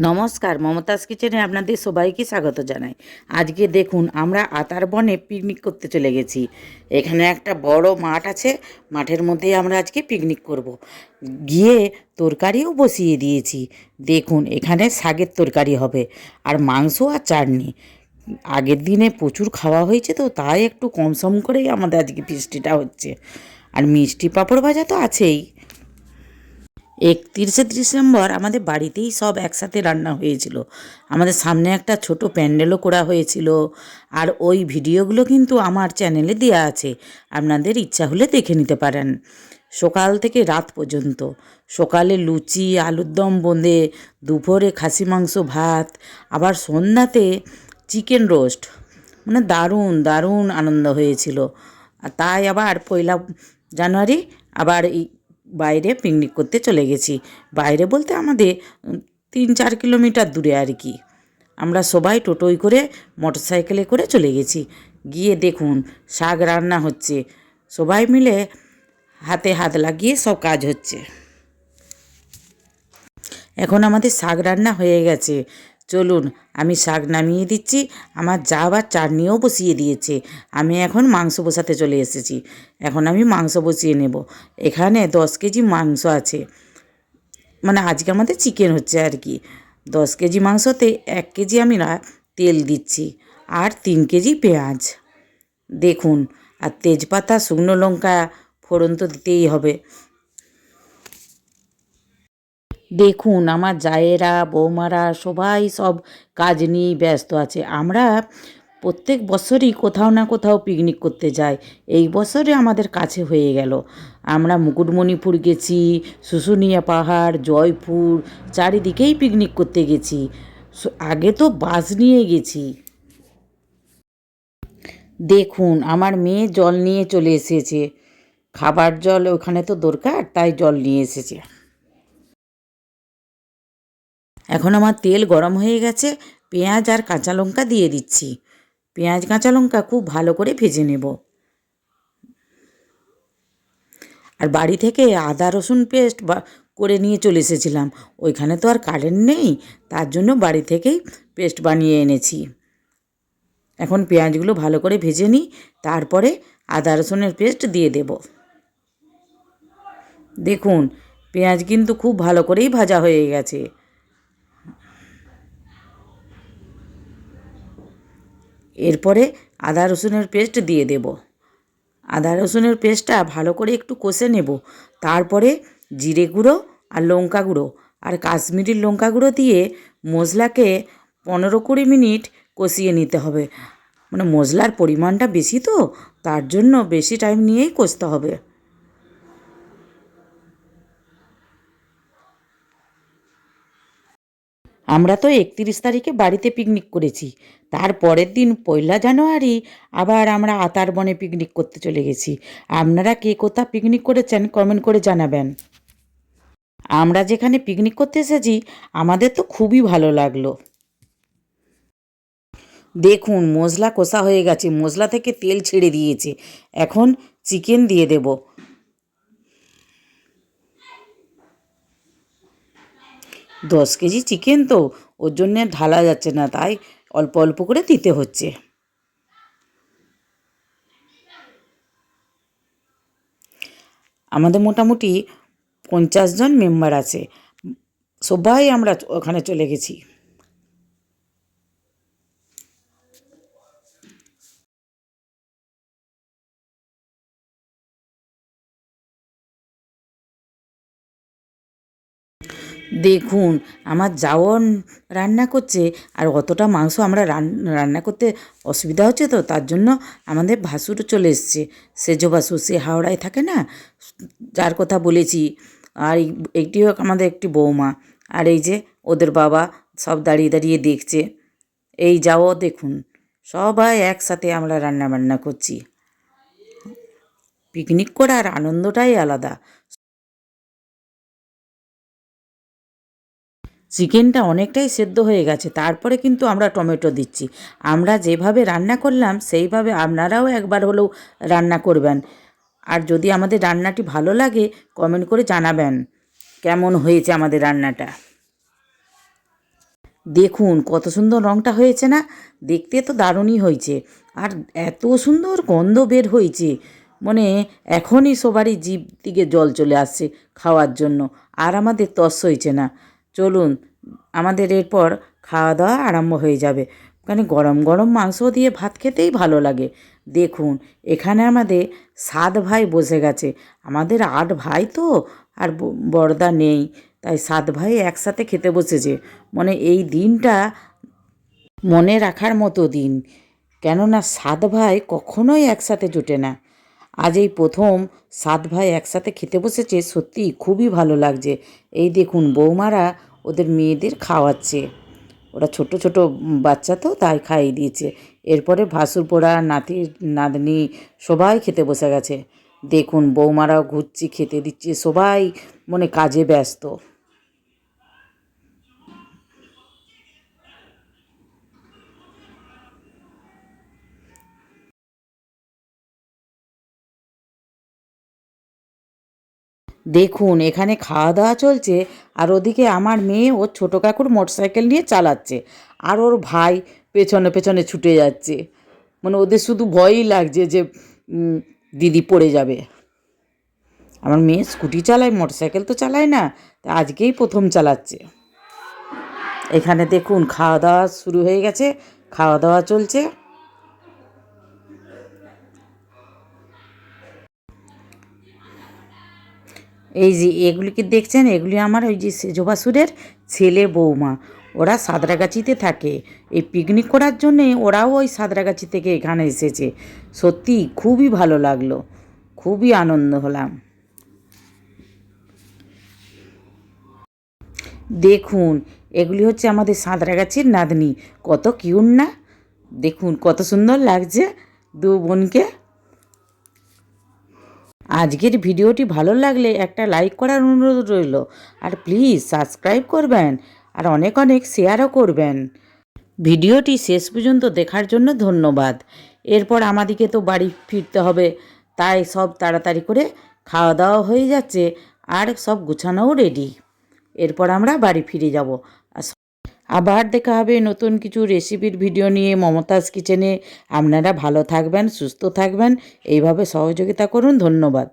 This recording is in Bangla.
নমস্কার, মমতাজ কিচেনে আপনাদের সবাইকে স্বাগত জানাই। আজকে দেখুন, আমরা আতার বনে পিকনিক করতে চলে গেছি। এখানে একটা বড় মাঠ আছে, মাঠের মধ্যেই আমরা আজকে পিকনিক করব। গিয়ে তরকারিও বসিয়ে দিয়েছি। দেখুন, এখানে শাকের তরকারি হবে, আর মাংস আর চাটনি। আগের দিনে প্রচুর খাওয়া হয়েছে তো, তাই একটু কম সম করেই আমাদের আজকে ফিস্টিটা হচ্ছে। আর মিষ্টি পাঁপড় ভাজা তো আছেই। একত্রিশে ডিসেম্বর আমাদের বাড়িতেই সব একসাথে রান্না হয়েছিল। আমাদের সামনে একটা ছোট প্যান্ডেলও করা হয়েছিল। আর ওই ভিডিওগুলো কিন্তু আমার চ্যানেলে দেওয়া আছে। আপনাদের ইচ্ছা হলে দেখে নিতে পারেন। সকাল থেকে রাত পর্যন্ত। সকালে লুচি, আলুর দম বোঁদে দুপুরে খাসি মাংস, ভাত, আবার সন্ধ্যাতে চিকেন রোস্ট। মানে দারুণ দারুণ আনন্দ হয়েছিল। আর তাই আবার পয়লা জানুয়ারি আবার এই বাইরে পিকনিক করতে চলে গেছি। বাইরে বলতে আমাদের তিন চার কিলোমিটার দূরে আর কি। আমরা সবাই টোটোয় করে মোটর সাইকেলে করে চলে গেছি। গিয়ে দেখুন, শাক রান্না হচ্ছে। সবাই মিলে হাতে হাত লাগিয়ে সব কাজ হচ্ছে। এখন আমাদের শাক রান্না হয়ে গেছে। চলুন, আমি শাক নামিয়ে দিচ্ছি, আমার যা আবার চাটনিও বসিয়ে দিয়েছে, আমি এখন মাংস বসাতে চলে এসেছি, এখন আমি মাংস বসিয়ে নেব, এখানে দশ কেজি মাংস আছে মানে আজকে আমাদের চিকেন হচ্ছে আর কি, দশ কেজি মাংসতে এক কেজি আমি তেল দিচ্ছি, আর তিন কেজি পেঁয়াজ, দেখুন, আর তেজপাতা, শুকনো লঙ্কা ফোড়ন তো দিতেই হবে দেখুন, আমার জায়েরা, বৌমারা সবাই সব কাজ নিয়েই ব্যস্ত আছে। আমরা প্রত্যেক বছরই কোথাও না কোথাও পিকনিক করতে যাই। এই বছরে আমাদের কাছে হয়ে গেল। আমরা মুকুটমণিপুর গেছি, শুশুনিয়া পাহাড়, জয়পুর, চারিদিকেই পিকনিক করতে গেছি। আগে তো বাস নিয়ে গেছি। দেখুন, আমার মেয়ে জল নিয়ে চলে এসেছে। খাবার জল ওখানে তো দরকার, তাই জল নিয়ে এসেছে। এখন আমার তেল গরম হয়ে গেছে, পেঁয়াজ আর কাঁচা লঙ্কা দিয়ে দিচ্ছি। পেঁয়াজ, কাঁচা লঙ্কা খুব ভালো করে ভেজে নেব। আর বাড়ি থেকে আদা, রসুন পেস্ট বা করে নিয়ে চলে এসেছিলাম। ওইখানে তো আর কারেন্ট নেই, তার জন্য বাড়ি থেকেই পেস্ট বানিয়ে এনেছি। এখন পেঁয়াজগুলো ভালো করে ভেজে নিই, তারপরে আদা, রসুনের পেস্ট দিয়ে দেব। দেখুন, পেঁয়াজ কিন্তু খুব ভালো করেই ভাজা হয়ে গেছে। এরপরে আদা, রসুনের পেস্ট দিয়ে দেব। আদা, রসুনের পেস্টটা ভালো করে একটু কষে নেব। তারপরে জিরে গুঁড়ো আর লঙ্কা গুঁড়ো আর কাশ্মীরি লঙ্কা গুঁড়ো দিয়ে মশলাকে পনেরো কুড়ি মিনিট কষিয়ে নিতে হবে। মানে মশলার পরিমাণটা বেশি তো, তার জন্য বেশি টাইম নিয়েই কষতে হবে। আমরা তো একত্রিশ তারিখে বাড়িতে পিকনিক করেছি। তার পরের দিন পয়লা জানুয়ারি আবার আমরা আতার বনে পিকনিক করতে চলে গেছি। আপনারা কে কোথা পিকনিক করেছেন কমেন্ট করে জানাবেন। আমরা যেখানে পিকনিক করতে এসেছি, আমাদের তো খুবই ভালো লাগল। দেখুন, মশলা কষা হয়ে গেছে। মশলা থেকে তেল ছেড়ে দিয়েছে। এখন চিকেন দিয়ে দেব। দশ কেজি চিকেন তো, ওর জন্যে ঢালা যাচ্ছে না, তাই অল্প অল্প করে দিতে হচ্ছে। আমাদের মোটামুটি পঞ্চাশ জন মেম্বার আছে। সবাই আমরা ওখানে চলে গেছি। দেখুন, আমার যাওয়ন রান্না করছে আর অতটা মাংস আমরা রান- রান্না করতে অসুবিধা হচ্ছে তো, তার জন্য আমাদের ভাসুরও চলে এসছে। সেজ ভাসুর, সে হাওড়ায় থাকে না? যার কথা বলেছি। আর একটি হোক আমাদের একটি বৌমা। আর এই যে ওদের বাবা সব দাঁড়িয়ে দাঁড়িয়ে দেখছে। এই যাও দেখুন, সবাই একসাথে আমরা রান্না বান্না করছি। পিকনিক করার আনন্দটাই আলাদা। চিকেনটা অনেকটাই সেদ্ধ হয়ে গেছে, তারপরে কিন্তু আমরা টমেটো দিচ্ছি। আমরা যেভাবে রান্না করলাম, সেইভাবে আপনারাও একবার হলেও রান্না করবেন। আর যদি আমাদের রান্নাটি ভালো লাগে কমেন্ট করে জানাবেন কেমন হয়েছে আমাদের রান্নাটা। দেখুন, কত সুন্দর রঙটা হয়েছে না? দেখতে তো দারুণই হয়েছে। আর এত সুন্দর গন্ধ বের হয়েছে। মানে এখনই সবারই জিভ দিকে জল চলে আসছে খাওয়ার জন্য। আর আমাদের তস হয়েছে না। চলুন, আমাদের এরপর খাওয়া দাওয়া আরম্ভ হয়ে যাবে। ওখানে গরম গরম মাংস দিয়ে ভাত খেতেই ভালো লাগে। দেখুন, এখানে আমাদের সাত ভাই বসে গেছে। আমাদের আট ভাই তো, আর ব- বড়দা নেই। তাই সাত ভাই একসাথে খেতে বসেছে। মানে এই দিনটা মনে রাখার মতো দিন। কেননা সাত ভাই কখনোই একসাথে জোটে না। আজ এই প্রথম সাত ভাই একসাথে খেতে বসেছে সত্যি খুবই ভালো লাগছে। এই দেখুন, বৌমারা ওদের মেয়েদের খাওয়াচ্ছে। ওরা ছোট ছোট বাচ্চা তো, তাই খাইয়ে দিয়েছে। এরপরে ভাসুর পোড়া, নাতি, নাতনি সবাই খেতে বসে গেছে। দেখুন, বৌমারাও ঘুরছি, খেতে দিচ্ছে, সবাই মনে কাজে ব্যস্ত। দেখুন, এখানে খাওয়া দাওয়া চলছে, আর ওদিকে আমার মেয়ে ওর ছোটো কাকুর মোটরসাইকেল নিয়ে চালাচ্ছে, আর ওর ভাই পেছনে পেছনে ছুটে যাচ্ছে। মানে ওদের শুধু ভয়ই লাগছে যে দিদি পড়ে যাবে। আমার মেয়ে স্কুটি চালায়, মোটরসাইকেল তো চালায় না, তা আজকেই প্রথম চালাচ্ছে। এখানে দেখুন খাওয়া দাওয়া শুরু হয়ে গেছে খাওয়া দাওয়া চলছে। এই যে এগুলিকে দেখছেন? এগুলি আমার ওই যে সেজবাসুরের ছেলে বৌমা। ওরা সাঁতরাগাছিতে থাকে। এই পিকনিক করার জন্যে ওরাও ওই সাঁতরাগাছি থেকে এখানে এসেছে। সত্যি খুবই ভালো লাগল। খুবই আনন্দ হলাম। দেখুন, এগুলি হচ্ছে আমাদের সাঁতরাগাছির নাতনি। কত কিউট না? দেখুন, কত সুন্দর লাগছে দু বোনকে। আজকের ভিডিওটি ভালো লাগলে একটা লাইক করার অনুরোধ রইল। আর প্লিজ সাবস্ক্রাইব করবেন আর অনেক অনেক শেয়ারও করবেন। ভিডিওটি শেষ পর্যন্ত দেখার জন্য ধন্যবাদ। এরপর আমাদিকে তো বাড়ি ফিরতে হবে, তাই সব তাড়াতাড়ি করে খাওয়া দাওয়া হয়ে যাচ্ছে আর সব গুছানোও রেডি এরপর আমরা বাড়ি ফিরে যাব। আবার দেখা হবে নতুন কিছু রেসিপির ভিডিও নিয়ে মমতাজ কিচেনে। আপনারা ভালো থাকবেন, সুস্থ থাকবেন। এইভাবে সহযোগিতা করুন, ধন্যবাদ।